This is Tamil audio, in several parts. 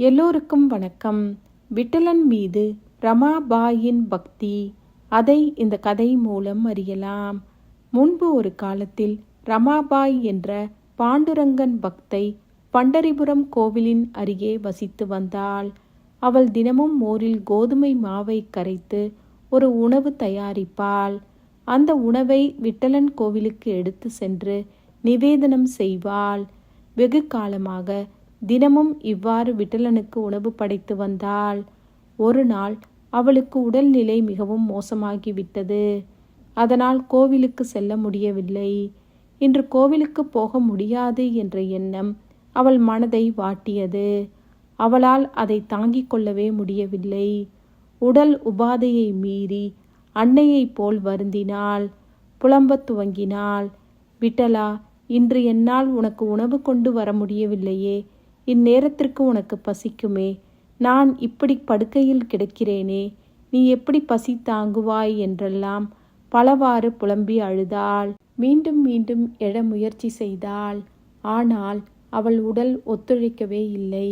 எல்லோருக்கும் வணக்கம். விட்டலன் மீது ரமாபாயின் பக்தி. அதை இந்த கதை மூலம் அறியலாம். முன்பு ஒரு காலத்தில் ரமாபாய் என்ற பாண்டுரங்கன் பக்தை பண்டரிபுரம் கோவிலின் அருகே வசித்து வந்தாள். அவள் தினமும் மோரில் கோதுமை மாவை கரைத்து ஒரு உணவு தயாரிப்பாள். அந்த உணவை விட்டலன் கோவிலுக்கு எடுத்து சென்று நிவேதனம் செய்வாள். வெகு காலமாக தினமும் இவ்வாறு விட்டலனுக்கு உணவு படைத்து வந்தாள். ஒரு நாள் அவளுக்கு உடல்நிலை மிகவும் மோசமாகிவிட்டது அதனால் கோவிலுக்கு செல்ல முடியவில்லை. இன்று கோவிலுக்கு போக முடியாது என்ற எண்ணம் அவள் மனதை வாட்டியது. அவளால் அதை தாங்கிக் கொள்ளவே முடியவில்லை. உடல் உபாதையை மீறி அன்னையைப் போல் வருந்தினாள். புலம்பத் துவங்கினாள். விட்டலா இன்று என்னால் உனக்கு உணவு கொண்டு வர முடியவில்லையே. இந்நேரத்திற்கு உனக்கு பசிக்குமே. நான் இப்படி படுக்கையில் கிடக்கிறேனே. நீ எப்படி பசி தாங்குவாய் என்றெல்லாம் பலவாறு புலம்பி அழுதாள். மீண்டும் மீண்டும் எழ முயற்சி செய்தாள். ஆனால் அவள் உடல் ஒத்துழைக்கவே இல்லை.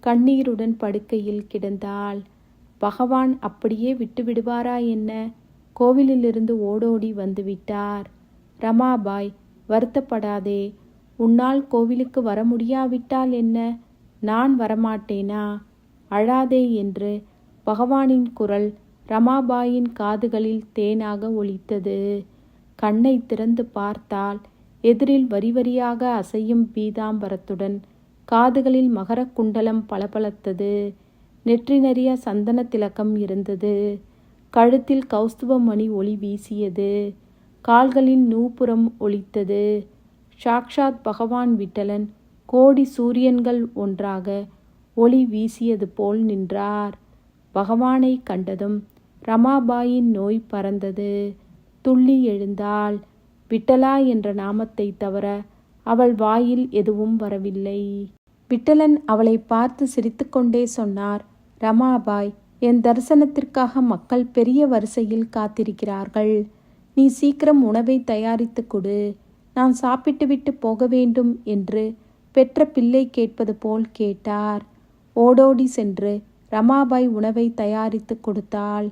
கண்ணீருடன் படுக்கையில் கிடந்தாள். பகவான் அப்படியே விட்டுவிடுவாரா என்ன? கோவிலிலிருந்து ஓடோடி வந்துவிட்டார். ரமாபாய் வருத்தப்படாதே. உன்னால் கோவிலுக்கு வர முடியாவிட்டால் என்ன? நான் வரமாட்டேனா? அழாதே என்று பகவானின் குரல் ரமாபாயின் காதுகளில் தேனாக ஒலித்தது. கண்ணை திறந்து பார்த்தால் எதிரில் வரி வரியாக அசையும் பீதாம்பரத்துடன் காதுகளில் மகரக் குண்டலம் பளபளத்தது. நெற்றி நிறைய சந்தன திலக்கம் இருந்தது. கழுத்தில் கௌஸ்துபமணி ஒளி வீசியது. கால்களில் நூப்புறம் ஒலித்தது. சாக்ஷாத் பகவான் விட்டலன் கோடி சூரியன்கள் ஒன்றாக ஒளி வீசியது போல் நின்றார். பகவானை கண்டதும் ரமாபாயின் நோய் பறந்தது. துள்ளி எழுந்தாள். விட்டலா என்ற நாமத்தை தவிர அவள் வாயில் எதுவும் வரவில்லை. விட்டலன் அவளை பார்த்து சிரித்துக்கொண்டே சொன்னார் ரமாபாய் என் தரிசனத்திற்காக மக்கள் பெரிய வரிசையில் காத்திருக்கிறார்கள். நீ சீக்கிரம் உணவை தயாரித்து கொடு. நான் சாப்பிட்டுவிட்டு போக வேண்டும் என்று பெற்ற பிள்ளை கேட்பது போல் கேட்டார். ஓடோடி சென்று ரமாபாய் உணவை தயாரித்து கொடுத்தாள்.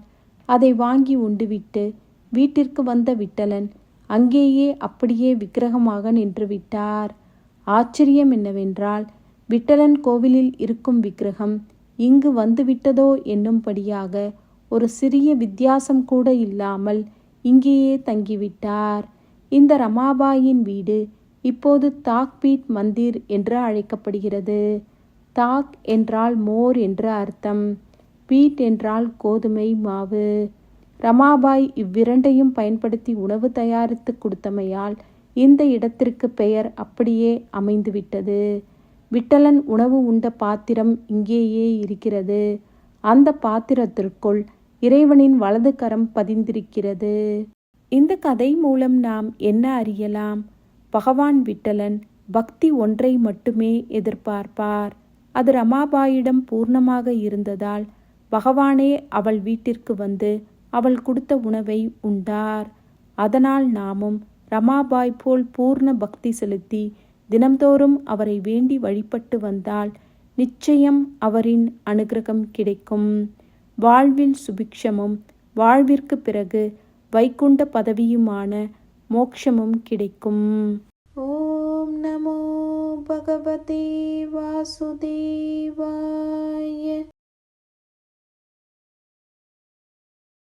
அதை வாங்கி உண்டுவிட்டு வீட்டிற்கு வந்த விட்டலன் அங்கேயே அப்படியே விக்கிரகமாக நின்று விட்டார். ஆச்சரியம் என்னவென்றால் விட்டலன் கோவிலில் இருக்கும் விக்கிரகம் இங்கு வந்துவிட்டதோ என்னும்படியாக ஒரு சிறிய வித்தியாசம் கூட இல்லாமல் இங்கேயே தங்கிவிட்டார். இந்த ரமாபாயின் வீடு இப்போது தாக்பீட் மந்திர் என்று அழைக்கப்படுகிறது. தாக் என்றால் மோர் என்று அர்த்தம். பீட் என்றால் கோதுமை மாவு. ரமாபாய் இவ்விரண்டையும் பயன்படுத்தி உணவு தயாரித்து கொடுத்தமையால் இந்த இடத்திற்கு பெயர் அப்படியே அமைந்துவிட்டது. விட்டலன் உணவு உண்ட பாத்திரம் இங்கேயே இருக்கிறது. அந்த பாத்திரத்திற்குள் இறைவனின் வலது கரம் பதிந்திருக்கிறது. இந்த கதை மூலம் நாம் என்ன அறியலாம்? பகவான் விட்டலன் பக்தி ஒன்றை மட்டுமே எதிர்பார்ப்பார். அது ரமாபாயிடம் பூர்ணமாக இருந்ததால் பகவானே அவள் வீட்டிற்கு வந்து அவள் கொடுத்த உணவை உண்டார். அதனால் நாமும் ரமாபாய் போல் பூர்ண பக்தி செலுத்தி தினம்தோறும் அவரை வேண்டி வழிபட்டு வந்தால் நிச்சயம் அவரின் அனுகிரகம் கிடைக்கும். வாழ்வில் சுபிக்ஷமும் வாழ்விற்கு பிறகு வைகுண்ட பதவியுமான மோக்ஷமும் கிடைக்கும். ஓம் நமோ பகவதே வாசுதேவாய